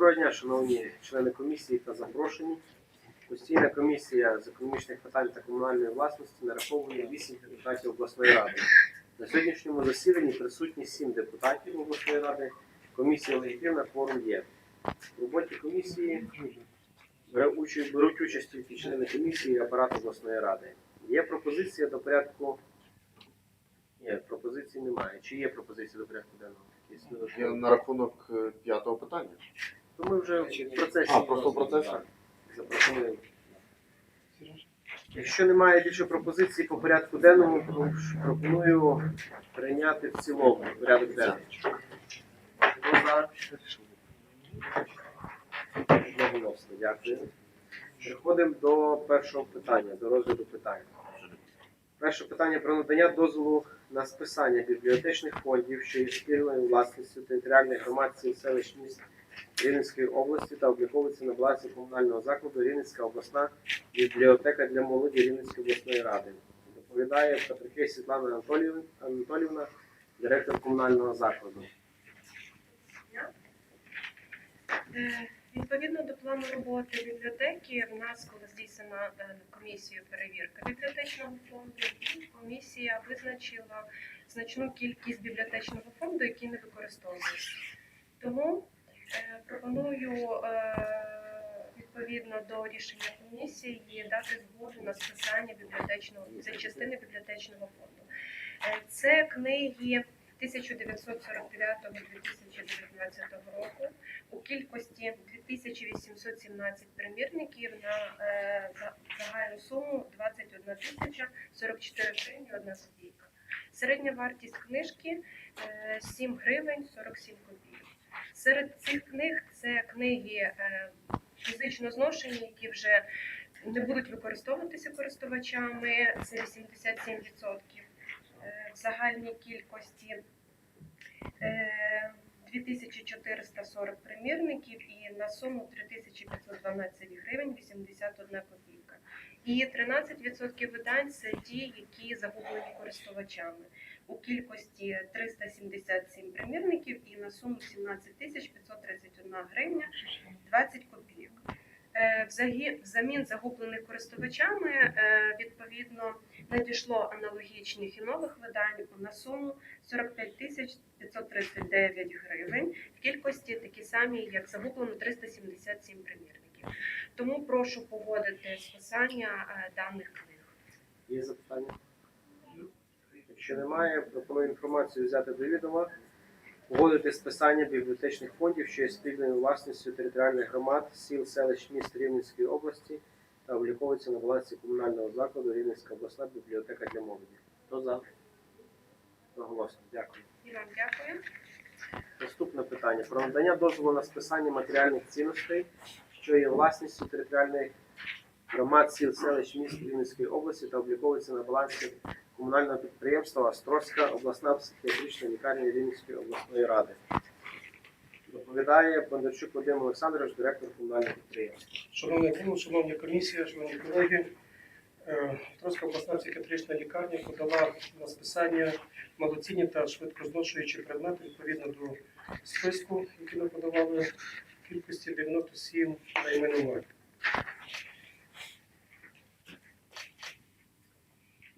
Доброго дня, шановні члени комісії та запрошені. Постійна комісія з економічних питань та комунальної власності нараховує 8 депутатів обласної ради. На сьогоднішньому засіданні присутні 7 депутатів обласної ради. Комісія легітимна, кворум є. В роботі комісії беруть участь тільки члени комісії і апарат обласної ради. Є пропозиція до порядку. Ні, пропозиції немає. Чи є пропозиція до порядку денного? На рахунок е, п'ятого питання. То ми вже в процесі. А, просто в процесі? Запропонуємо. Якщо немає більше пропозицій по порядку денному, то пропоную прийняти в цілому порядок денний. Хто за? Одноголосно, дякую. Переходимо до першого питання, до розгляду питання. Перше питання про надання дозволу на списання бібліотечних фондів, що є спільною власністю територіальних громад сіл селищ міст Рівненської області та обліковується на балансі комунального закладу Рівненська обласна бібліотека для молоді Рівненської обласної ради. Доповідає Петрикей Світлана Анатоліївна, директор комунального закладу. Е, Відповідно до плану роботи бібліотеки, в нас коли здійснена е, комісією перевірка бібліотечного фонду, і комісія визначила значну кількість бібліотечного фонду, який не використовується. Тому пропоную е, відповідно до рішення комісії дати згоду на списання бібліотечного це частини бібліотечного фонду. Е, Це книги 1949-2019 року у кількості 2817 примірників на е, загальну суму 21 тисяча 44 гривні 1 копійка. Середня вартість книжки е, 7 гривень 47 копійок. Серед цих книг це книги е, фізично зношені, які вже не будуть використовуватися користувачами. Це 87% е, в загальній кількості. Е, 2440 примірників і на суму 3512 гривень 81 копійка. І 13% видань це ті, які загублені користувачами у кількості 377 примірників і на суму 17 тисяч 531 гривня 20 копійок. Е, Взамін загублених користувачами е, відповідно надійшло аналогічних і нових видань на суму 45 тисяч 539 гривень в кількості такі самі, як загублено 377 примірників. Тому прошу погодити списання е, даних книг. Є запитання? Якщо немає, пропоную інформацію взяти до відома. Погодити списання бібліотечних фондів, що є спільною власністю територіальних громад, сіл, селищ, міст Рівненської області та обліковується на балансі комунального закладу Рівненська обласна бібліотека для молоді. Хто за? Одноголосно. Дякую. І вам дякую. Наступне питання про надання дозволу на списання матеріальних цінностей, що є власністю територіальних громад сіл селищ міст Рівненської області та обліковується на балансі комунального підприємства Острозька обласна психіатрична лікарня Рівненської обласної ради. Доповідає Бондарчук Вадим Олександрович, директор комунального підприємства. Шановний голово, шановні комісії, шановні колеги, е, Троська обласна психіатрична лікарня подала на списання малоцінні та швидкозношуючі предмети відповідно до списку, який ми подавали кількості 97 найменувань.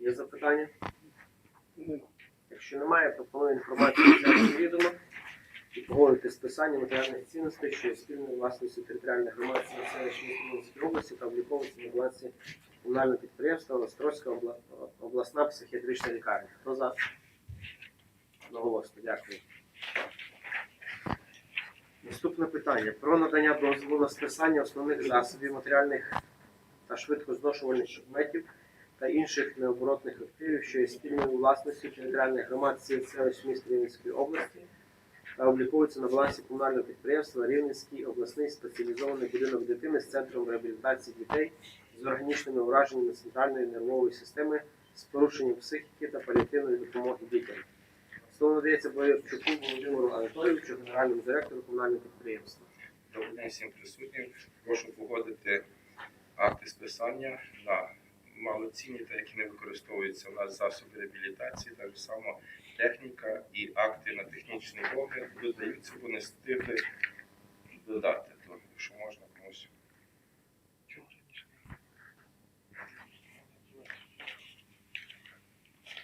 Є запитання? Якщо немає, пропоную інформацію взяти до відома і погодити списання матеріальних цінностей, що є спільною власністю територіальних громад сіл, селищ області та на балансі комунального підприємства Острозька обла- обласна психіатрична лікарня. Хто за? Одноголосно, дякую. Наступне питання про надання дозволу на списання основних засобів матеріальних та швидкозношувальних предметів та інших необоротних активів, що є спільною власністю територіальних громад сіл селищ міст Рівненської області та обліковується на балансі комунального підприємства Рівненський обласний спеціалізований будинок дитини з центром реабілітації дітей з органічними ураженнями центральної нервової системи з порушенням психіки та паліативної допомоги дітям. Слово надається Боярчуку Володимиру Анатолійовичу, генеральному директору комунального підприємства. Добрий день всім присутнім. Прошу погодити акти списання на малоцінні та які не використовуються у нас засоби реабілітації, так само техніка і акти на технічний огляд додаються, бо не встигли додати, то якщо можна комусь.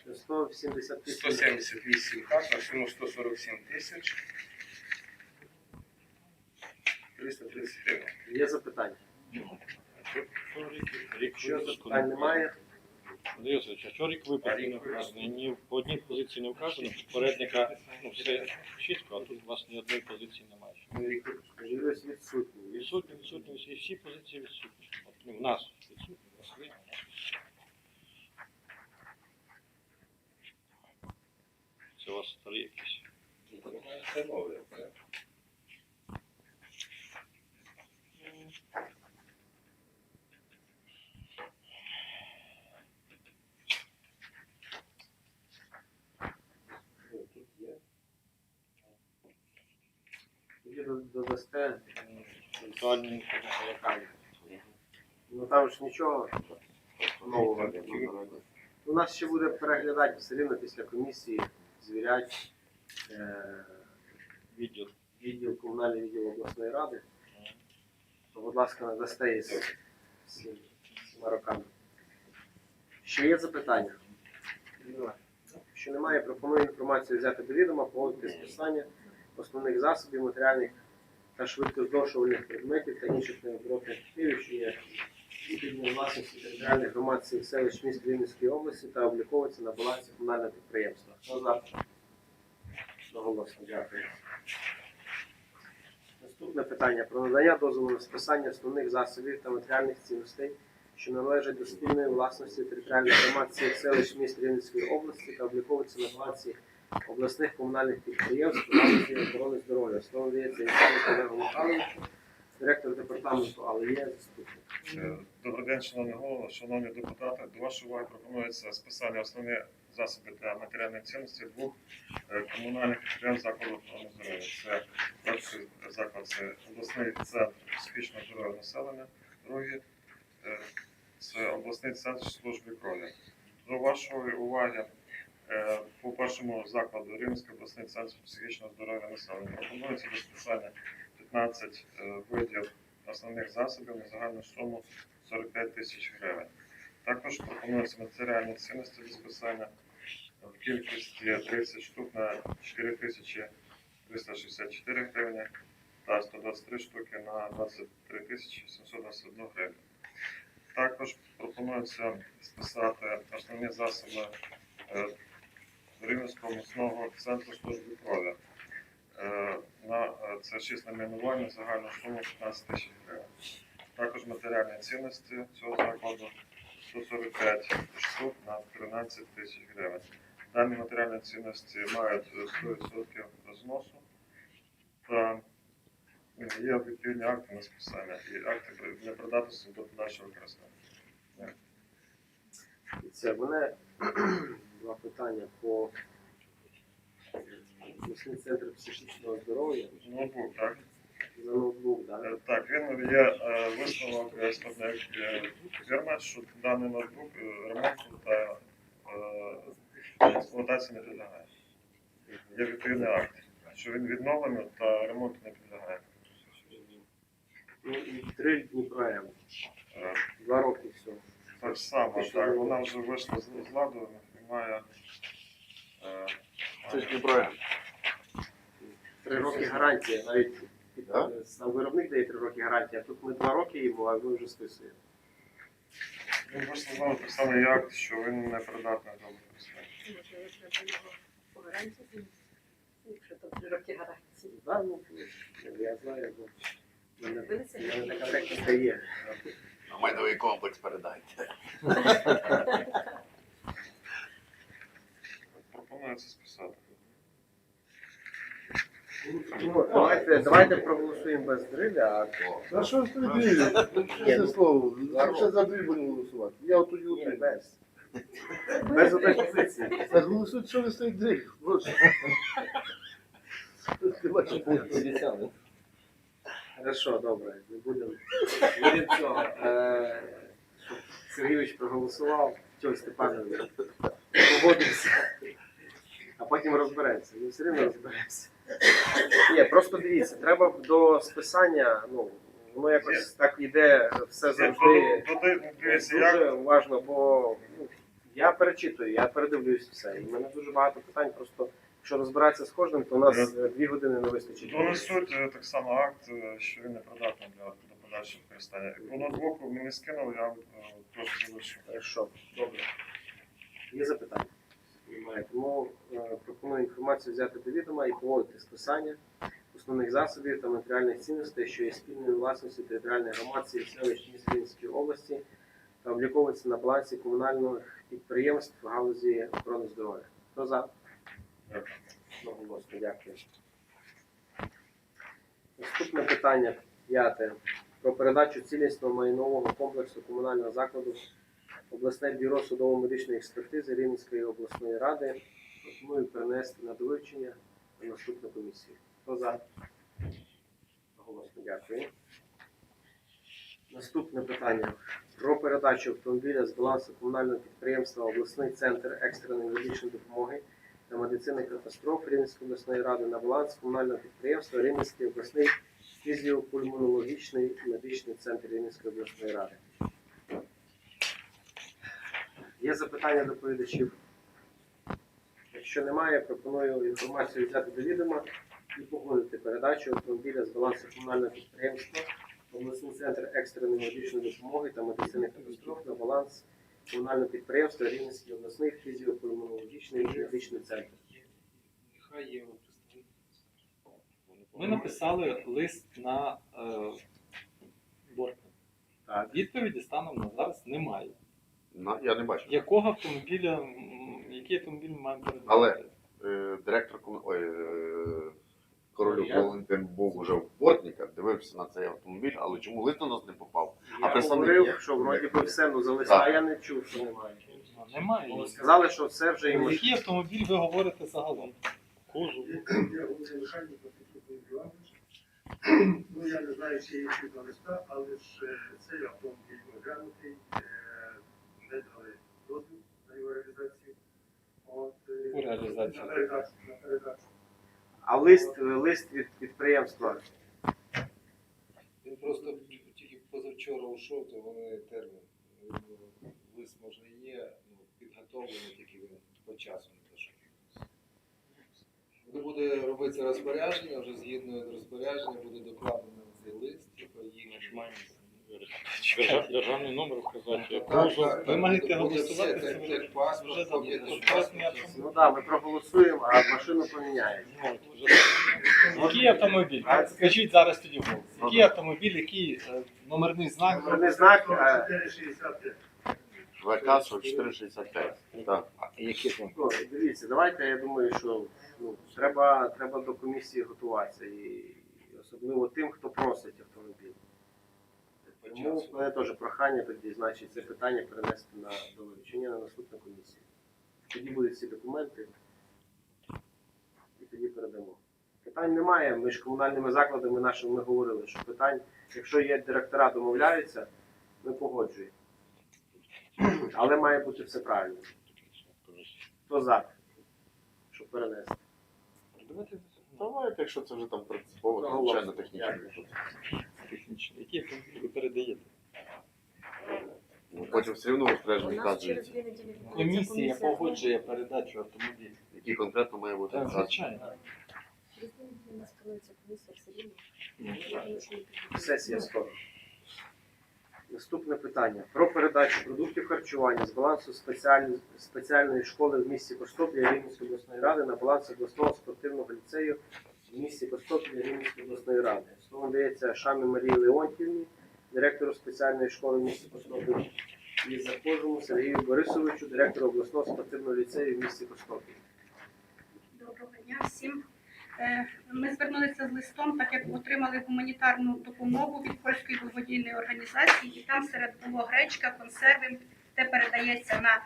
Це 170 тисяч. 178 так, на суму 147 тисяч. 330 гривень. Є запитання? Якщо запитань немає, Андрій а що рік випадку не вказаний? Ні по одній позиції не вказано, попередника ну, все чітко, а тут у вас ні одної позиції немає. можливість відсутні. Відсутні, відсутні, всі, всі позиції відсутні. От, ну, в нас відсутні, у вас є. Це у вас старі якісь. Це нове. це. Ну, Тут є. Тоді додасте Віртуальні яка. Ну там ж нічого нового. У нас ще буде переглядати все рівно після комісії, звіряти е, відділ. відділ, комунальний відділ обласної ради. То, будь ласка, надасте із всіма роками. Ще є запитання? Якщо немає, пропоную інформацію взяти до відома, погодити списання основних засобів, матеріальних та швидкозношувальних предметів та інших необоротних активів, що є спільною власності територіальних громад цих селищ міст Рівненської області та обліковується на балансі комунального підприємства. Хто за? Одноголосно, дякую. Наступне питання про надання дозволу на списання основних засобів та матеріальних цінностей, що належать до спільної власності територіальних громад цих селищ міст Рівненської області та обліковуються на балансі обласних комунальних підприємств галузі охорони здоров'я. Слово дається Олегу Михайловичу, директор департаменту, але є. Е, Добрий день, шановні голови, шановні депутати. До вашої уваги пропонується списання основні засоби та матеріальної цінності двох е, комунальних підприємств закладу охорони здоров'я. Це перший заклад це обласний центр психічного здоров'я населення, другий е, це обласний центр служби крові. До вашої уваги по першому закладу Рівненський обласний центр психічного здоров'я населення пропонується до списання 15 е, видів основних засобів на загальну суму 45 тисяч гривень. Також пропонуються матеріальні цінності до списання в кількості 30 штук на 4 тисячі 364 гривні та 123 штуки на 23 тисячі 721 гривень. Також пропонується списати основні засоби е, Рівненського міцного центру служби крові. Е, на е, це 6 найменувань загальну суму 15 тисяч гривень. Також матеріальні цінності цього закладу 145 штук на 13 тисяч гривень. Дані матеріальні цінності мають е, 100% зносу та е, є відповідні акти на списання і акти для придатності до подальшого використання. Це мене два питання по обласний центр психічного здоров'я Ноутбук, так? за ноутбук, да? Е, Так, він є е, висновок експертної е, фірми, що даний ноутбук ремонту та експлуатації не підлягає. Є відповідний акт, що він відновлений та ремонту не підлягає. Ну, і три Дніпро М. Е, Два роки всього. Так само, так, вона вже вийшла з ладу має. е, Це ж не проект. Три роки гарантія, навіть Да? виробник дає три роки гарантії, а тут ми два роки йому, а ви вже списуємо. Він вийшов з ладу так само, як що він не придатний до використання. Якщо то три роки гарантії. Да, ну, я знаю, бо в мене, в мене така техніка є. На майновий комплекс передайте. Пропонується списати. Ну, давайте, давайте проголосуємо без дриля, а За що ж ти дивишся? Це слово. Ще за дві будемо голосувати. Я от тоді ні, без. Без одної позиції. Так голосують, що ви стоїть дрих. Боже. Ти бачиш, Хорошо, добре, не будемо. Будемо цього. Е, щоб Сергійович проголосував, Чого Степанович погодився. А потім розберемося. Ми все рівно розберемося. Ні, просто дивіться, треба до списання, ну, воно якось так йде все завжди. Дуже уважно, бо ну, я перечитую, я передивлюсь все. І в мене дуже багато питань. Просто якщо розбиратися з кожним, то у нас е, дві години не вистачить. донесуть е, так само акт, е, що він не придатний для, для подальшого використання. По ноутбуку мені скинули, я теж залишу. Хорошо, добре. Є запитання? Немає. Тому е, пропоную інформацію взяти до відома і поводити списання основних засобів та матеріальних цінностей, що є спільною власністю територіальної громадської селищ міст області та обліковується на балансі комунальних підприємств в галузі охорони здоров'я. Хто за? Одноголосно, дякую. Наступне питання п'яте. Про передачу цілісного майнового комплексу комунального закладу обласне бюро судово-медичної експертизи Рівненської обласної ради. Пропоную перенести на довивчення на наступну комісію. Хто за? Голосно дякую. Наступне питання. Про передачу автомобіля з балансу комунального підприємства обласний центр екстреної медичної допомоги та медицини катастроф Рівненської обласної ради на баланс комунального підприємства Рівненський обласний фізіопульмонологічний медичний центр Рівненської обласної ради. Є запитання доповідачів? Якщо немає, пропоную інформацію взяти до відома і погодити передачу автомобіля з балансу комунального підприємства обласний центр екстреної медичної допомоги та медицини катастроф на баланс комунального підприємства Рівненський обласний фізіопульмонологічний медичний центр. Нехай є Ми написали лист на е. Так. Відповіді станом на зараз немає. На- Я не бачу. Якого автомобіля, м, який автомобіль ми маємо передати? Але е, директор кому- ой, е, Королюк Я- Валентин був уже в Бортніка, дивився на цей автомобіль, але чому лист до нас не попав? А Я представник говорив, що вроді би все, ну за листа Так. я не чув, що немає. А, Немає. Бо Сказали, що все вже і. Який автомобіль ви говорите загалом? Кузов. Ну, я не знаю, чи є ще до листа, але ж е, цей автомобіль оглянутий, е, На передачу. А лист, лист від підприємства. Він просто тільки позавчора ушов, то вони термін. Лист може і є, ну, підготовлений тільки він по часу не те, буде робитися розпорядження, вже згідно розпорядження буде докладено цей лист, типу їх. Держав- Державний номер вказати. Ви маєте голосувати, це вже. Ну так, ми проголосуємо, а машину поміняють. Який автомобіль? Скажіть зараз тоді голос. Який автомобіль, який е, номерний знак? Номерний знак, 465. ВК 4465. Так. Які там? ну, дивіться, давайте, я думаю, що ну, треба, треба до комісії готуватися. І особливо тим, хто просить. Тому в мене теж прохання тоді, значить, це питання перенести на до вивчення на наступну комісію. Тоді будуть всі документи і тоді передамо. Питань немає. Ми ж комунальними закладами нашими ми говорили, що питань, якщо є директора домовляються, ми погоджуємо. Але має бути все правильно. Хто за? Щоб перенести. Давайте якщо це вже там принципово, то звичайно технічно. Технічно. Які автомобілі ви передаєте? Ну, Потім все одно У розпорядження нас через вказується, неділі відбудеться Комісія погоджує передачу автомобіля. який конкретно має бути Так, звичайно. Через дві неділі у нас планується комісія все рівно. Я думаю, що ми підемо. Сесія скоро. Наступне питання. Про передачу продуктів харчування з балансу спеціаль- спеціальної школи в місті Костопілля Рівненської обласної ради на баланс обласного спортивного ліцею в місті Костопілля Рівненської обласної ради. Слово надається Шамі Марії Леонтівні, директору спеціальної школи в місті Костопілля, і Захожому Сергію Борисовичу, директору обласного спортивного ліцею в місті Костопілля. Доброго дня всім. Е, Ми звернулися з листом, так як отримали гуманітарну допомогу від польської благодійної організації, і там серед було гречка, консерви, те передається на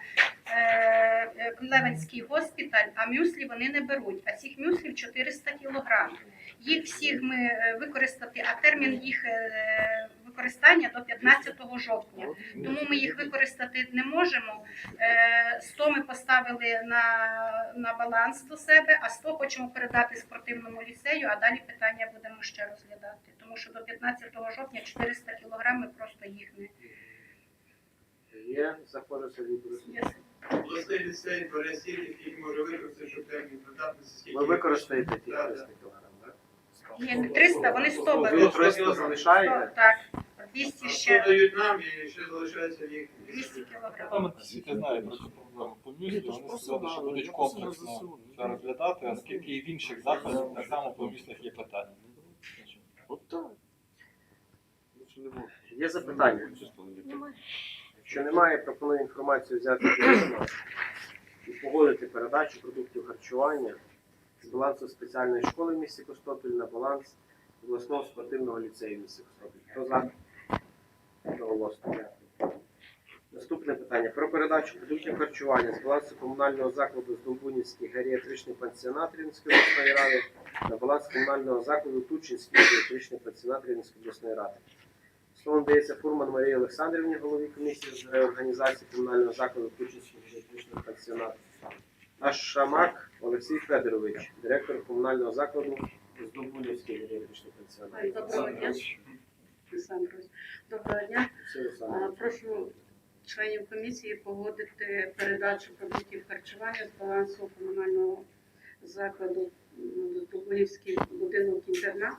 Е, Левенський госпіталь, а мюслі вони не беруть. А цих мюслів 400 кілограм. Їх всіх ми е, використати, а термін їх е, використання до 15 жовтня. Тому ми їх використати не можемо. 100 ми поставили на на баланс до себе, а 100 хочемо передати спортивному ліцею, а далі питання будемо ще розглядати. Тому що до 15 жовтня 400 кілограм просто їх не. Є, заходиться від 50 поросів, яких може використати, щоб термін придатності скільки. Ви використаєте ті 300 кг, так? Ні, 300, вони 100 беруть. 300 залишаєте? так, 200 ще, дають нам і ще залишається їх. 200 кілограм. Там наскільки знаю про цю проблему по місту, вони сказали, що будуть комплексно ну, це розглядати, оскільки і в інших закладах так само по містах є питання. От так. Є запитання? Немає. Якщо немає, пропоную інформацію взяти і погодити передачу продуктів харчування з балансу спеціальної школи в місті Костопіль на баланс обласного спортивного ліцею в місті Костопіль. Хто за? Наступне питання про передачу продуктів харчування з балансу комунального закладу Здолбунівський геріатричний пансіонат Рівненської обласної ради на баланс комунального закладу Тучинський геріатричний пансіонат Рівненської обласної ради. Слово надається Фурман Марії Олександрівні, голові комісії з реорганізації комунального закладу Тучинського геріатричного пансіонату. Та Шамак Олексій Федорович, директор комунального закладу Здолбунівський геріатричний пансіонат. Доброго дня. Доброго дня. Прошу членів комісії погодити передачу продуктів харчування з балансу комунального закладу м, Дубинівський будинок інтернат,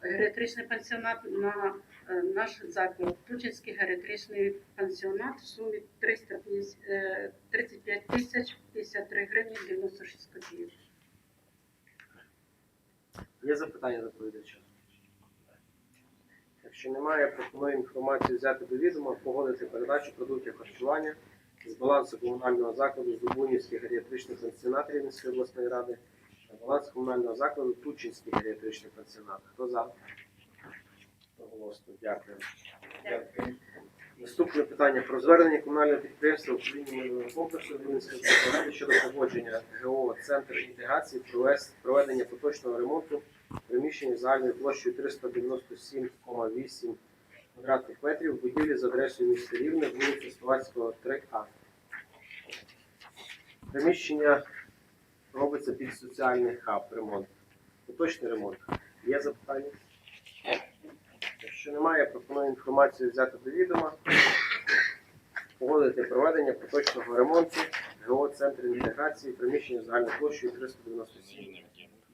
геріатричний пансіонат на наш заклад, Тучинський геріатричний пансіонат в сумі 350, е, 35 тисяч 53 гривні 96 копійок. Є запитання до доповідача? Якщо немає, пропоную інформацію взяти до відома, погодити передачу продуктів харчування з балансу комунального закладу Зубунівський геріатричний пансіонат Рівненської обласної ради на баланс комунального закладу Тучинський геріатричний пансіонат. Хто за? Голосно, дякую. Дякую. Наступне питання про звернення комунального підприємства управління мирного комплексу обласної ради щодо погодження ГО Центр інтеграції проведення поточного ремонту приміщення загальною площею 397,8 квадратних метрів в будівлі з адресою міста Рівне, вулиця Словацького, 3А. Приміщення робиться під соціальний хаб ремонт. Поточний ремонт. Є запитання? Якщо немає, пропоную інформацію взяти до відома, погодити проведення поточного ремонту ГО Центр інтеграції приміщення загальною площею 397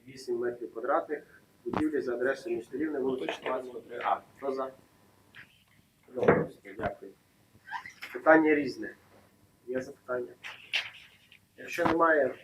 8 метрів квадратних будівлі за адресою міста Рівне, вулиця 3А. Хто за? Дякую. Питання різне. Є запитання? Якщо немає,